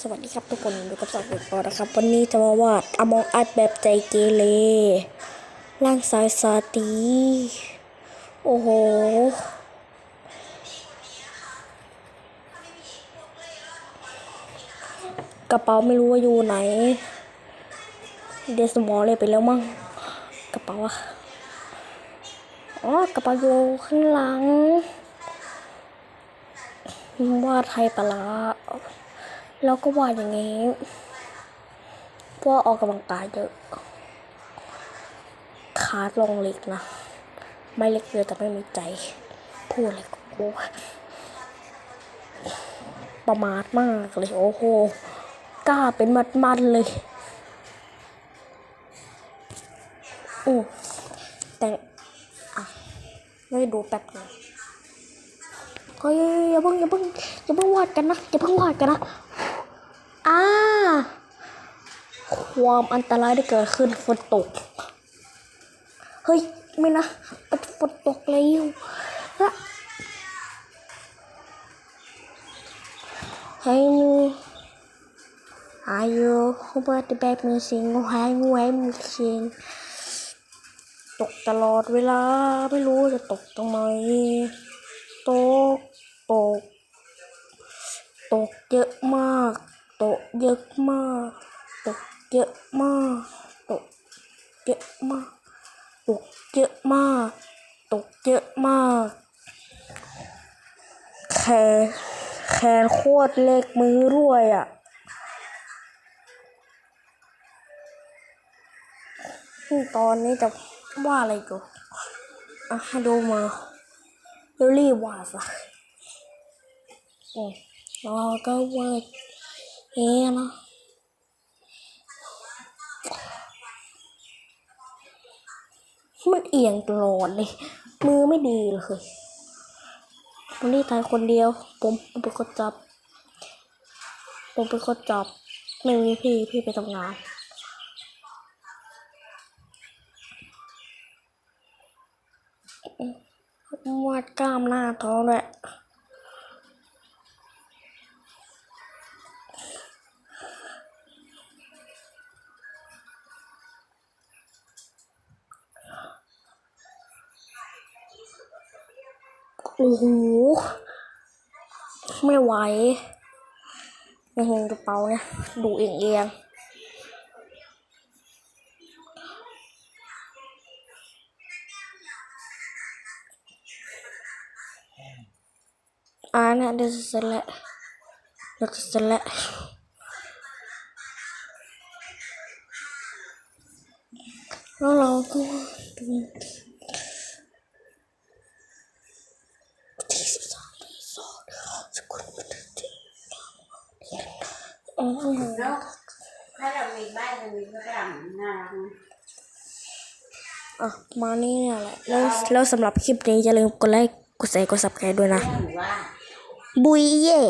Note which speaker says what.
Speaker 1: สวัสดีครับทุกคนอยู่กับสาวเด็กปอนะครับ วันนี้จะมาวาดอมองอัดแบบใจเกเรร่างซ้ายซาตี โอ้โห กระเป๋าไม่รู้ว่าอยู่ไหน เดสมอลเลยไปแล้วมั้งกระเป๋าอะอ๋อกระเป๋าอยู่ข้างหลังวาดไทยปลา ร้าแล้วก็วาดอย่างนี้เพราะว่าออกกำลังกายเยอะขาลงเล็กนะ ไม่เล็กเลยแต่ไม่มีใจ พูดอะไรก็กูประมาทมากเลย โอ้โหกล้าเป็นมัดมันเลยอือแต่งอะไม่ดูแป๊บนึงเฮ้ยอย่าเพิ่งอย่าเพิ่งอย่าเพิ่งวาดกันนะอย่าเพิ่งวาดกันนะ อ่าความอันตรายได้เกิดขึ้นฝนตก เฮ้ย ไม่นะมันฝนตกแล้วละเฮ้ยอายุเบิร์ดแบบมีเสียงหายงวยมีเสียงตกตลอดเวลา ไม่รู้จะตกตรงไหนตก ตก ตกเยอะมาก ตกเยอะมาก ตกเยอะมาก ตกเยอะมาก ตกเยอะมาก ตกเยอะมาก แขนแขนโคตรเล็กมือด้วยอะ ตอนนี้จะว่าอะไรกูอะให้ดูมาเดี๋ยวรีบวาดซะอืมแล้ว เอ๊ะนะมันเอียงตลอดเลย มือไม่ดีเลยวันนี้ทายคนเดียว ผมผมเป็นคนจับ ผมเป็นคนจับ ไม่มีพี่พี่ไปทำงานวาดกล้ามหน้าท้องด้วย โอ้โห ไม่ไหวยังเห็นกระเป๋าเนี่ย ดูเอียงเอียงอ่านี่ยเดี๋ยวจะเสร็จแล้วเดี๋ยวจะเสร็จแล้วแล้วเราก็ดูที่สิบสองที่สองสกุลที่อ๋อ
Speaker 2: แล้วถ้าเรามีบ้านเรามีฝรั่งน่าร
Speaker 1: อะมานี่เนี่ยแหละแล้วแล้วสำหรับคลิปนี้อย่าลืมกดไลค์กดแชร์กดซับสไครต์ด้วยนะ บุยเย่